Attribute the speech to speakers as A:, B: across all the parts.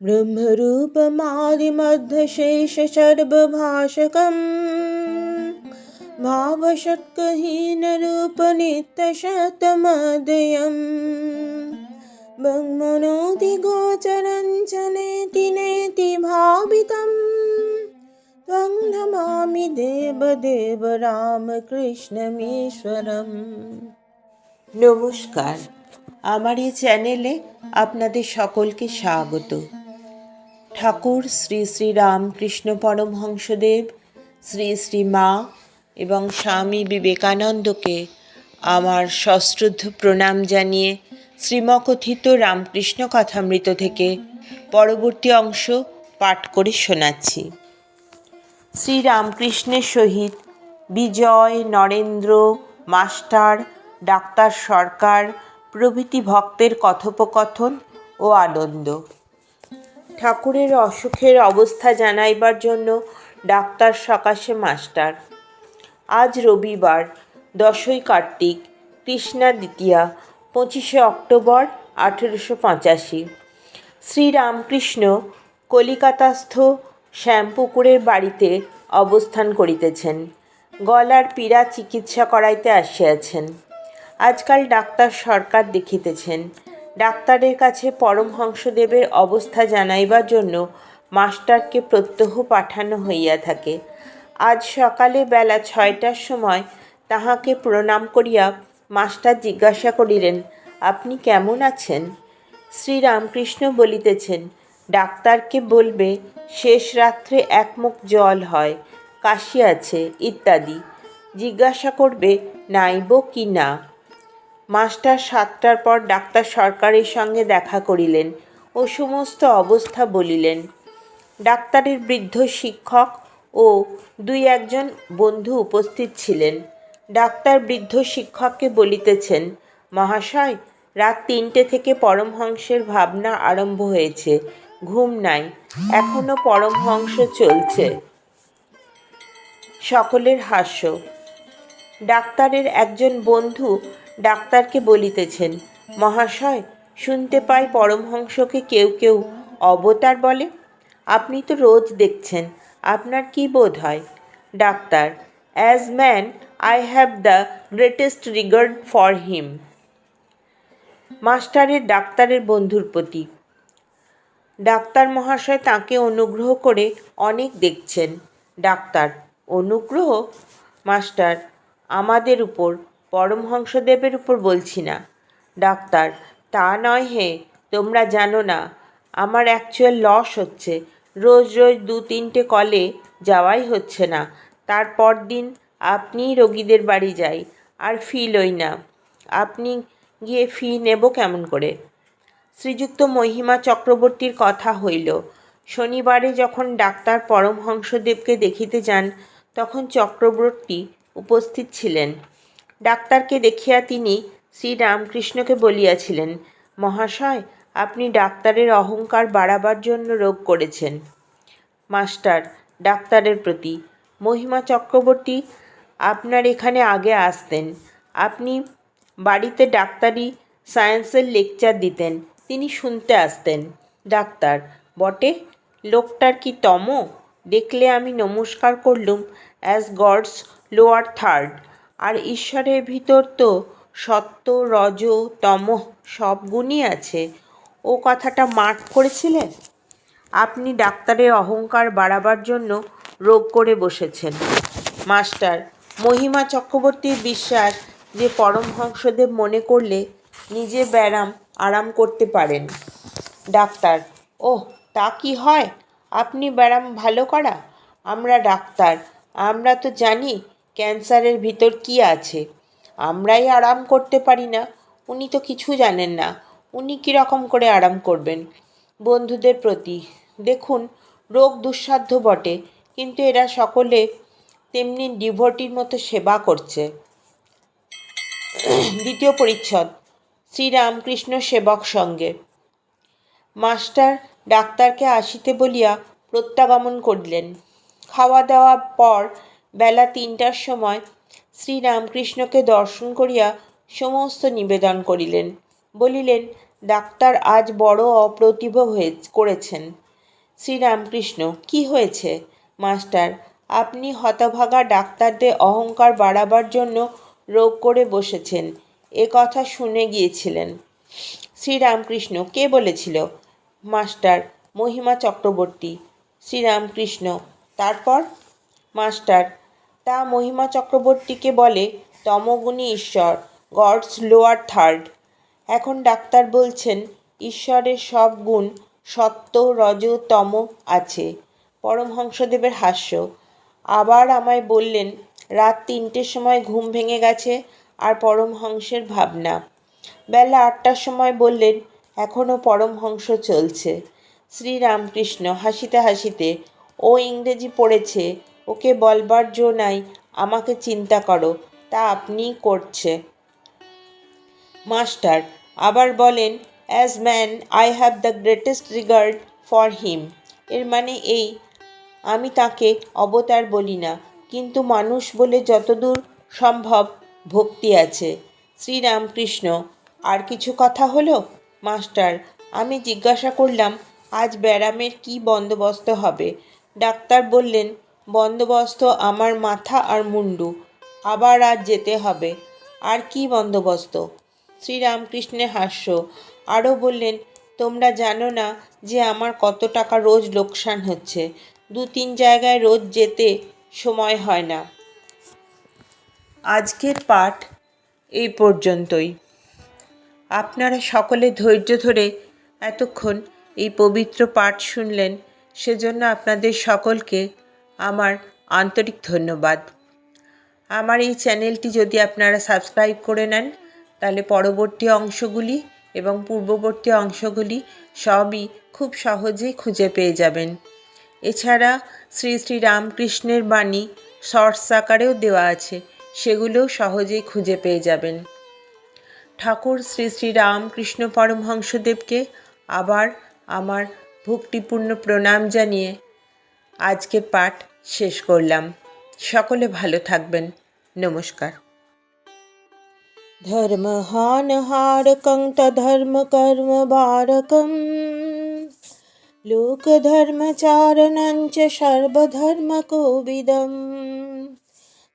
A: ब्रह्मरूपमादिमध्यशेषसर्वभाषकम् भावषट्कहीनरूपनित्यशतमदयम् ब्रह्मणोति गोचरञ्च नेति नेति भावितम् त्वं नमामि দেবদেব রামকৃষ্ণমীশ্বরম নমস্কার আমার এই চ্যানেলে আপনাদের সকলকে স্বাগত ঠাকুর, শ্রী শ্রী রামকৃষ্ণ পরমহংসদেব, শ্রী শ্রী মা এবং স্বামী বিবেকানন্দকে আমার সশ্রদ্ধ প্রণাম জানিয়ে শ্রীমকথিত রামকৃষ্ণ কথামৃত থেকে পরবর্তী অংশ পাঠ করে শোনাচ্ছি। শ্রীরামকৃষ্ণের সহিত বিজয়, নরেন্দ্র, মাস্টার, ডাক্তার সরকার প্রভৃতি ভক্তের কথোপকথন ও আনন্দ। ঠাকুরের অসুখের অবস্থা জানাইবার জন্য ডাক্তার সকাশে মাস্টার। আজ রবিবার, দশই কার্তিক কৃষ্ণা দ্বিতীয়া, পঁচিশে অক্টোবর, আঠেরোশো পঁচাশি। শ্রীরামকৃষ্ণ কলিকাতাস্থ শ্যামপুকুরের বাড়িতে অবস্থান করিতেছেন। গলার পীড়া চিকিৎসা করাইতে আসিয়াছেন। আজকাল ডাক্তার সরকার দেখিতেছেন। ডাক্তারের কাছে পরমহংসদেবের অবস্থা জানাইবার জন্য মাস্টারকে প্রত্যহ পাঠানো হইয়া থাকে। আজ সকালে বেলা ছয়টার সময় তাহাকে প্রণাম করিয়া মাস্টার জিজ্ঞাসা করিলেন, আপনি কেমন আছেন? শ্রীরামকৃষ্ণ বলিতেছেন, ডাক্তারকে বলবে, শেষ রাত্রে একমুখ জল হয়, কাশি আছে, ইত্যাদি। জিজ্ঞাসা করবে, নাইব কি না? মাস্টার সাতটার পর ডাক্তার সরকারের সঙ্গে দেখা করিলেন ও সমস্ত অবস্থা বলিলেন। ডাক্তারের বৃদ্ধ শিক্ষক ও দুই একজন বন্ধু উপস্থিত ছিলেন। ডাক্তার বৃদ্ধ শিক্ষককে বলিতেছেন, মহাশয়, রাত তিনটে থেকে পরমহংসের ভাবনা আরম্ভ হয়েছে, ঘুম নাই এখনও পরমহংস চলছে। সকলের হাস্য। ডাক্তারের একজন বন্ধু ডাক্তারকে বলিতেছেন, মহাশয়, শুনতে পাই পরমহংসকে কেউ কেউ অবতার বলে। আপনি তো রোজ দেখছেন, আপনার কি বোধ হয়? Doctor as man I have the greatest regard for him মাস্টারের, ডাক্তারের বন্ধুর প্রতি। ডাক্তার মহাশয় তাকে অনুগ্রহ করে অনেক দেখছেন। ডাক্তার, অনুগ্রহ? মাস্টার, আমাদের উপর পরমহংসদেবের উপর বলছি না। ডাক্তার, তা নয় হে, তোমরা জানো না, আমার অ্যাকচুয়াল লস হচ্ছে। রোজ রোজ দু তিনটে কলে যাওয়াই হচ্ছে না। তারপর দিন আপনিই রোগীদের বাড়ি যাই, আর ফি লই না। আপনি গিয়ে ফি নেব কেমন করে? শ্রীযুক্ত মহিমা চক্রবর্তীর কথা হইল। শনিবারে যখন ডাক্তার পরমহংসদেবকে দেখিতে যান, তখন চক্রবর্তী উপস্থিত ছিলেন। ডাক্তারকে দেখিয়া তিনি শ্রীরামকৃষ্ণকে বলিয়াছিলেন, মহাশয়, আপনি ডাক্তারের অহংকার বাড়াবার জন্য রোগ করেছেন। মাস্টার, ডাক্তারের প্রতি মহিমা চক্রবর্তী আপনার এখানে আগে আসতেন। আপনি বাড়িতে ডাক্তারি সায়েন্সের লেকচার দিতেন, তিনি শুনতে আসতেন। ডাক্তার, বটে, লোকটার কি তম? দেখলে আমি নমস্কার করলুম, অ্যাজ গডস লোয়ার থার্ড। আর ঈশ্বরের ভিতর তো সত্য, রজ, তম সব গুণই আছে। ও কথাটা মাঠ করেছিলেন? আপনি ডাক্তারের অহংকার বাড়াবার জন্য রোগ করে বসেছেন। মাস্টার, মহিমা চক্রবর্তীর বিশ্বাস যে পরমহংসদেব মনে করলে নিজে ব্যারাম আরাম করতে পারেন। ডাক্তার, ওহ, তা কি হয়? আপনি ব্যারাম ভালো করা? আমরা ডাক্তার, আমরা তো জানি ক্যান্সারের ভিতর কি আছে? আমরাই আরাম করতে পারি না। উনি তো কিছু জানেন না। উনি কীরকম করে আরাম করবেন? বন্ধুদের প্রতি। দেখুন, রোগ দুঃসাধ্য বটে, কিন্তু এরা সকলে তেমনি ডিভোটির মতো সেবা করছে। দ্বিতীয় পরিচ্ছদ, শ্রীরামকৃষ্ণ সেবক সঙ্গে। মাস্টার ডাক্তারকে আসিতে বলিয়া প্রত্যাগমন করিলেন। খাওয়া দাওয়ার পর বেলা তিনটার সময় শ্রীরামকৃষ্ণকে দর্শন করিয়া সমস্ত নিবেদন করিলেন। বলিলেন, ডাক্তার আজ বড় অপ্রতিভ হয়ে করেছেন। শ্রীরামকৃষ্ণ, কি হয়েছে? মাস্টার, আপনি হতভাগা ডাক্তারদের অহংকার বাড়াবার জন্য রোগ করে বসেছেন। এ কথা শুনে গিয়েছিলেন। শ্রীরামকৃষ্ণ, কে বলেছিল? মাস্টার, মহিমা চক্রবর্তী। শ্রীরামকৃষ্ণ, তারপর? মাস্টার। তা মহিমা চক্রবর্তীকে বলে, তমগুণী ঈশ্বর, গডস লোয়ার থার্ড। এখন ডাক্তার বলছেন, ঈশ্বরের সব গুণ সত্য, রজ, তম আছে। পরমহংসদেবের হাস্য। আবার আমায় বললেন, রাত তিনটের সময় ঘুম ভেঙে গেছে আর পরমহংসের ভাবনা। বেলা আটটার সময় বললেন এখনও পরমহংস চলছে। শ্রীরামকৃষ্ণ হাসিতে হাসিতে, ও ইংরেজি পড়েছে ওকে বলবার জো নাই, আমাকে চিন্তা করো, তা আপনিই করছে। মাস্টার আবার বলেন as man I have the greatest regard for him এর মানে এই, আমি তাকে অবতার বলি না, কিন্তু মানুষ বলে যতদূর সম্ভব ভক্তি আছে। শ্রীরামকৃষ্ণ, আর কিছু কথা হলো? মাস্টার, আমি জিজ্ঞাসা করলাম, আজ ব্যারামের কি বন্দোবস্ত হবে? ডাক্তার বললেন বন্দোবস্ত আমার মাথা আর মুন্ডু। আবার আজ যেতে হবে। আর কি বন্দোবস্ত? শ্রীরামকৃষ্ণের হাস্য। আরও বললেন, তোমরা জানো না যে আমার কত টাকা রোজ লোকসান হচ্ছে। দু তিন জায়গায় রোজ যেতে সময় হয় না। আজকের পাঠ এই পর্যন্তই। আপনারা সকলে ধৈর্য ধরে এতক্ষণ এই পবিত্র পাঠ শুনলেন। সেজন্য আপনাদের সকলকে আমার আন্তরিক ধন্যবাদ। আমার এই চ্যানেলটি যদি আপনারা সাবস্ক্রাইব করে নেন, তাহলে পরবর্তী অংশগুলি এবং পূর্ববর্তী অংশগুলি সবই খুব সহজেই খুঁজে পেয়ে যাবেন। এছাড়া শ্রী শ্রী রামকৃষ্ণের বাণী শর্টস আকারেও দেওয়া আছে, সেগুলোও সহজেই খুঁজে পেয়ে যাবেন। ঠাকুর শ্রী শ্রী রামকৃষ্ণ পরমহংসদেবকে আবার আমার ভক্তিপূর্ণ প্রণাম জানিয়ে আজকের পাঠ শেষ করলাম সকলে ভালো থাকবেন নমস্কার ধর্মহানহারকং তধর্ম কর্ম বারকম लोकधर्मचारणं च सर्वधर्मकोविदं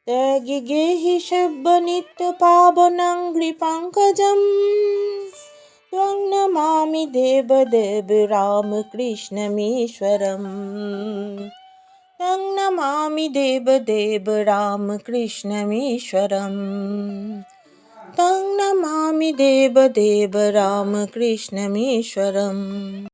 A: त्यागिगेहि शब्दनित्यपावनं घ्रिपङ्कजं त्वं नमामि देवदेव रामकृष्णमीश्वरम् तं नमामि देवदेव रामकृष्णमीश्वरम् तं नमामि देवदेव रामकृष्णमीश्वरम्